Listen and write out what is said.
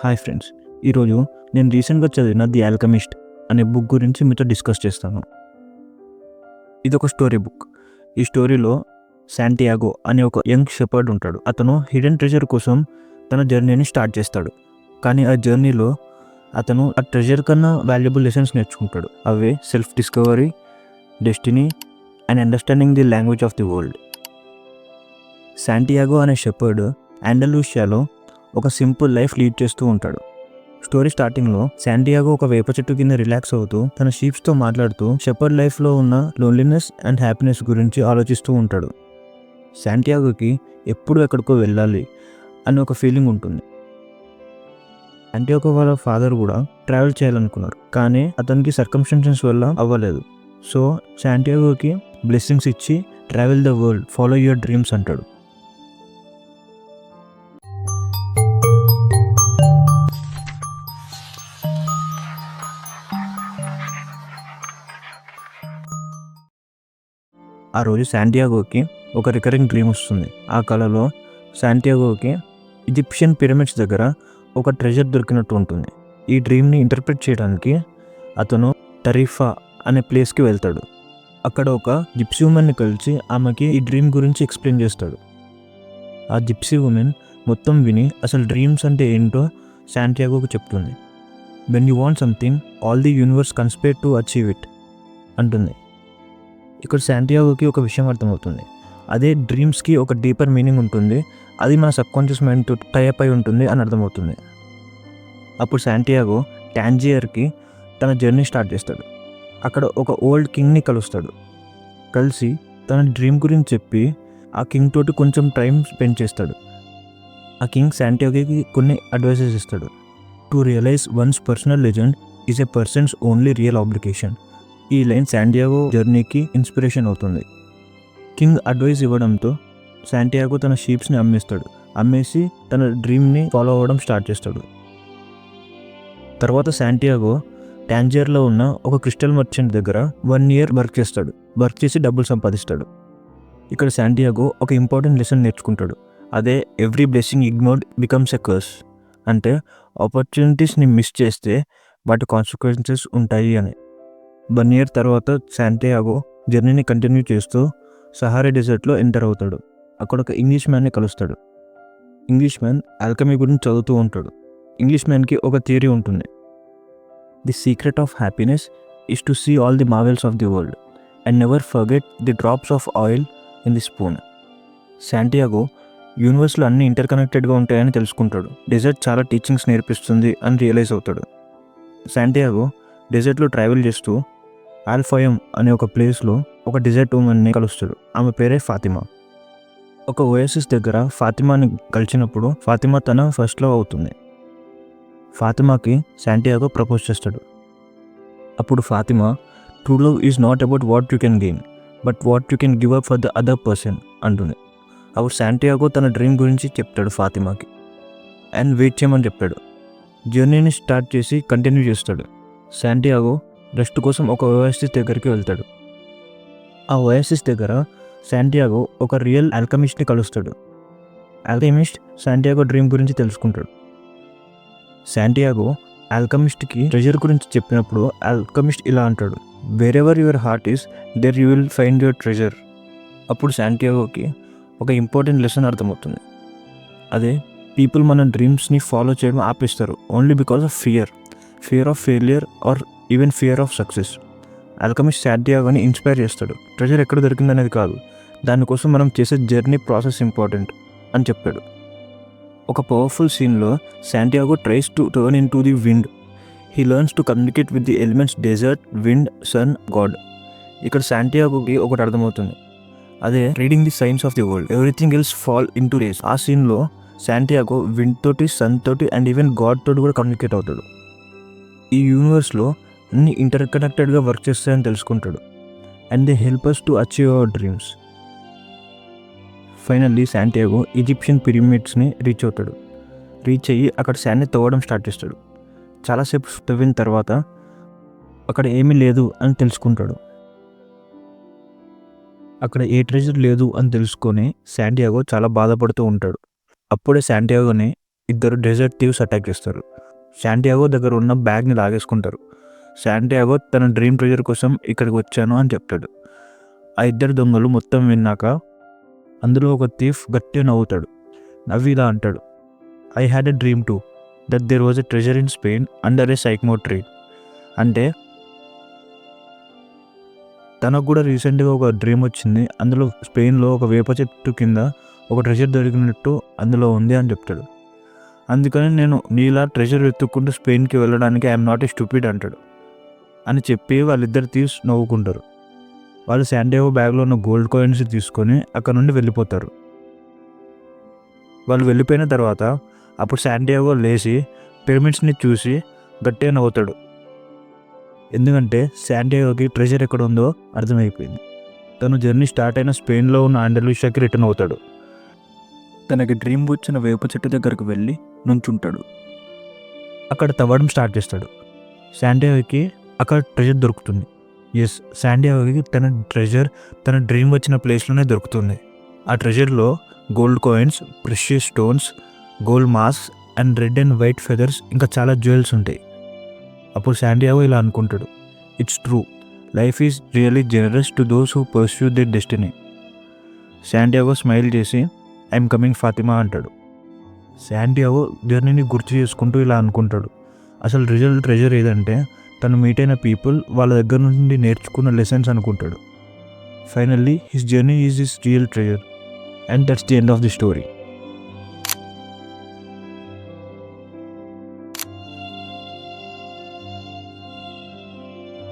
Hi friends ఈరోజు నేను రీసెంట్గా చదివిన ది ఆల్కమిస్ట్ అనే బుక్ గురించి మీతో డిస్కస్ చేస్తాను. ఇది ఒక స్టోరీ బుక్. ఈ స్టోరీలో శాంటియాగో అనే ఒక యంగ్ షెపర్డ్ ఉంటాడు. అతను హిడెన్ ట్రెజర్ కోసం తన జర్నీని స్టార్ట్ చేస్తాడు. కానీ ఆ జర్నీలో అతను ఆ ట్రెజర్ కన్నా వాల్యుబుల్ లెసన్స్ నేర్చుకుంటాడు. అవే self discovery destiny and understanding the language of the world. Santiago అనే షెపర్డ్ ఆండలూషియాలో ఒక సింపుల్ లైఫ్ లీడ్ చేస్తూ ఉంటాడు. స్టోరీ స్టార్టింగ్లో శాంటియాగో ఒక వేప చెట్టు కింద రిలాక్స్ అవుతూ తన షీప్స్తో మాట్లాడుతూ షెపర్డ్ లైఫ్లో ఉన్న లోన్లీనెస్ అండ్ హ్యాపీనెస్ గురించి ఆలోచిస్తూ ఉంటాడు. శాంటియాగోకి ఎప్పుడు ఎక్కడికో వెళ్ళాలి అని ఒక ఫీలింగ్ ఉంటుంది. శాంటియాగో వాళ్ళ ఫాదర్ కూడా ట్రావెల్ చేయాలనుకున్నారు కానీ అతనికి సర్కంస్టెన్సెస్ వల్ల అవ్వలేదు. సో శాంటియాగోకి బ్లెస్సింగ్స్ ఇచ్చి travel the world follow your dreams అంటాడు. ఆ రోజు శాంటియాగోకి ఒక రికరింగ్ డ్రీమ్ వస్తుంది. ఆ కళలో శాంటియాగోకి ఈజిప్షియన్ పిరమిడ్స్ దగ్గర ఒక ట్రెజర్ దొరికినట్టు ఉంటుంది. ఈ డ్రీమ్ని ఇంటర్ప్రిట్ చేయడానికి అతను టరీఫా అనే ప్లేస్కి వెళ్తాడు. అక్కడ ఒక జిప్సీ ఉమెన్ని కలిసి ఆమెకి ఈ డ్రీమ్ గురించి ఎక్స్ప్లెయిన్ చేస్తాడు. ఆ జిప్సీ ఉమెన్ మొత్తం విని అసలు డ్రీమ్స్ అంటే ఏంటో శాంటియాగోకు చెప్తుంది. When you want something all the universe conspire to achieve it అంటుంది. ఇక్కడ శాంటియాగోకి ఒక విషయం అర్థమవుతుంది. అదే డ్రీమ్స్కి ఒక డీపర్ మీనింగ్ ఉంటుంది. అది మన సబ్కాన్షియస్ మైండ్తో టైప్ అయి ఉంటుంది అని అర్థమవుతుంది. అప్పుడు శాంటియాగో ట్యాంజియర్కి తన జర్నీ స్టార్ట్ చేస్తాడు. అక్కడ ఒక ఓల్డ్ కింగ్ని కలుస్తాడు. కలిసి తన డ్రీమ్ గురించి చెప్పి ఆ కింగ్ తోటి కొంచెం టైం స్పెండ్ చేస్తాడు. ఆ కింగ్ శాంటియాగోకి కొన్ని అడ్వైసెస్ ఇస్తాడు. To realize one's personal legend is a person's only real obligation ఈ లైన్ శాంటియాగో జర్నీకి ఇన్స్పిరేషన్ అవుతుంది. కింగ్ అడ్వైస్ ఇవ్వడంతో శాంటియాగో తన షీప్స్ని అమ్మేస్తాడు. అమ్మేసి తన డ్రీమ్ని ఫాలో అవ్వడం స్టార్ట్ చేస్తాడు. తర్వాత శాంటియాగో ట్యాంజర్లో ఉన్న ఒక క్రిస్టల్ మర్చెంట్ దగ్గర వన్ ఇయర్ వర్క్ చేస్తాడు. వర్క్ చేసి డబ్బులు సంపాదిస్తాడు. ఇక్కడ శాంటియాగో ఒక ఇంపార్టెంట్ లెసన్ నేర్చుకుంటాడు. అదే every blessing ignored becomes a curse అంటే ఆపర్చునిటీస్ని మిస్ చేస్తే వాటి కాన్సిక్వెన్సెస్ ఉంటాయి అని. వన్ ఇయర్ తర్వాత శాంటియాగో జర్నీని కంటిన్యూ చేస్తూ సహారా డెజర్ట్లో ఎంటర్ అవుతాడు. అక్కడ ఒక ఇంగ్లీష్ మ్యాన్ని కలుస్తాడు. ఇంగ్లీష్ మ్యాన్ ఆల్కమీ గురించి చదువుతూ ఉంటాడు. ఇంగ్లీష్ మ్యాన్కి ఒక థియరీ ఉంటుంది. The secret of happiness is to see all the marvels of the world and never forget the drops of oil in the spoon. Santiago యూనివర్స్లో అన్ని ఇంటర్ కనెక్టెడ్గా ఉంటాయని తెలుసుకుంటాడు. Dessert చాలా teachings నేర్పిస్తుంది అని రియలైజ్ అవుతాడు. శాంటియాగో డెజర్ట్లో ట్రావెల్ చేస్తూ ఆల్ఫయం అనే ఒక ప్లేస్లో ఒక డిజర్ట్ ఉమెన్ని కలుస్తాడు. ఆమె పేరే ఫాతిమా. ఒక ఓఎస్ఎస్ దగ్గర ఫాతిమాని కలిసినప్పుడు ఫాతిమా తన ఫస్ట్ లవ్ అవుతుంది. ఫాతిమాకి శాంటియాగో ప్రపోజ్ చేస్తాడు. అప్పుడు Fatima true love is not about what you can gain but what you can give up for the other person అంటుంది. అప్పుడు శాంటియాగో తన డ్రీమ్ గురించి చెప్తాడు ఫాతిమాకి. అండ్ వెయిట్ చేయమని చెప్పాడు జర్నీని స్టార్ట్ చేసి కంటిన్యూ చేస్తాడు. శాంటియాగో రెస్ట్ కోసం ఒక ఓఎస్ఎస్ దగ్గరికి వెళ్తాడు. ఆ ఓఎస్ఎస్ దగ్గర శాంటియాగో ఒక రియల్ ఆల్కమిస్ట్ని కలుస్తాడు. అల్కమిస్ట్ శాంటియాగో డ్రీమ్ గురించి తెలుసుకుంటాడు. శాంటియాగో ఆల్కమిస్ట్కి ట్రెజర్ గురించి చెప్పినప్పుడు అల్కమిస్ట్ ఇలా అంటాడు wherever your heart is there you will find your treasure అప్పుడు శాంటియాగోకి ఒక ఇంపార్టెంట్ లెసన్ అర్థమవుతుంది. అదే పీపుల్ మన డ్రీమ్స్ని ఫాలో చేయడం ఆపేస్తారు only because of fear fear of failure or even fear of success alchemist శాంటియాగోని inspire చేస్తాడు. ట్రెజర్ ఎక్కడ దొరికిందనేది కాదు. దానికోసం మనం చేసే జర్నీ ప్రాసెస్ ఇంపార్టెంట్ అని చెప్పాడు. ఒక పవర్ఫుల్ సీన్లో Santiago tries to turn into the wind he learns to communicate with the elements desert wind sun god ఇక్కడ శాంటియాగోకి ఒకటి అర్థమవుతుంది. అదే reading the signs of the world everything else fall into days ఆ సీన్లో శాంటియాగో విండ్ తోటి sun తోటి and even God తోటి కూడా కమ్యూనికేట్ అవుతాడు. ఈ యూనివర్స్లో అన్ని ఇంటర్ కనెక్టెడ్గా వర్క్ చేస్తాయని తెలుసుకుంటాడు. And they help us to achieve our dreams finally Santiago Egyptian పిరమిడ్స్ని reach అవుతాడు. రీచ్ అయ్యి అక్కడ శాండ్ని తవ్వడం స్టార్ట్ చేస్తాడు. చాలాసేపు తవ్విన తర్వాత అక్కడ ఏమీ లేదు అని తెలుసుకుంటాడు. అక్కడ ఏ ట్రెజర్ లేదు అని తెలుసుకొని శాంటియాగో చాలా బాధపడుతూ ఉంటాడు. అప్పుడే శాంటియాగోని ఇద్దరు డెజర్ట్ థీవ్స్ అటాక్ చేస్తారు. శాంటియాగో దగ్గర ఉన్న బ్యాగ్ని లాగేసుకుంటారు. శాంటియాగో తన డ్రీమ్ ట్రెజర్ కోసం ఇక్కడికి వచ్చాను అని చెప్తాడు. ఆ ఇద్దరు దొంగలు మొత్తం విన్నాక అందులో ఒక థీఫ్ గట్టిగా నవ్వుతాడు. నవ్వి ఇలా అంటాడు. I had a dream too that there was a treasure in Spain under a sycamore tree. అంటే తనకు కూడా రీసెంట్గా ఒక డ్రీమ్ వచ్చింది. అందులో స్పెయిన్లో ఒక వేప చెట్టు కింద ఒక ట్రెజర్ దొరికినట్టు అందులో ఉంది అని చెప్తాడు. అందుకని నేను నీలా ట్రెజర్ వెతుక్కుంటూ స్పెయిన్కి వెళ్ళడానికి ఐఎమ్ నాట్ ఏ స్టూపిడ్ అంటాడు. అని చెప్పి వాళ్ళిద్దరు తీసి నవ్వుకుంటారు. వాళ్ళు శాండేవో బ్యాగ్లో ఉన్న గోల్డ్ కాయిన్స్ తీసుకొని అక్కడ నుండి వెళ్ళిపోతారు. వాళ్ళు వెళ్ళిపోయిన తర్వాత అప్పుడు శాండియాగో లేచి పిరమిడ్స్ని చూసి గట్టిగా నవ్వుతాడు. ఎందుకంటే శాండియాగోకి ట్రెజర్ ఎక్కడ ఉందో అర్థమైపోయింది. తను జర్నీ స్టార్ట్ అయిన స్పెయిన్లో ఉన్న ఆండలూషియాకి రిటర్న్ అవుతాడు. తనకి డ్రీమ్ వచ్చిన వేప చెట్టు దగ్గరకు వెళ్ళి నుంచుంటాడు. అక్కడ తవ్వడం స్టార్ట్ చేస్తాడు. శాండియాగోకి అక్కడ ట్రెజర్ దొరుకుతుంది. ఎస్ శాండియాగోకి తన ట్రెజర్ తన డ్రీమ్ వచ్చిన ప్లేస్లోనే దొరుకుతుంది. ఆ ట్రెజర్లో gold coins precious stones gold mask and red and white feathers ఇంకా చాలా జ్యువెల్స్ ఉంటాయి. అప్పుడు శాండియాగో ఇలా అనుకుంటాడు. It's true life is really generous to those who pursue their destiny Santiago smile చేసి ఐఎమ్ కమింగ్ ఫాతిమా అంటాడు. శాండియాగో జర్నీని గుర్తు చేసుకుంటూ ఇలా అనుకుంటాడు. అసలు రిజల్ట్ ట్రెజర్ ఏదంటే తను మీట్ అయిన పీపుల్ వాళ్ళ దగ్గర నుండి నేర్చుకున్న లెసన్స్ అనుకుంటాడు. Finally his journey is his real treasure and that's the end of the story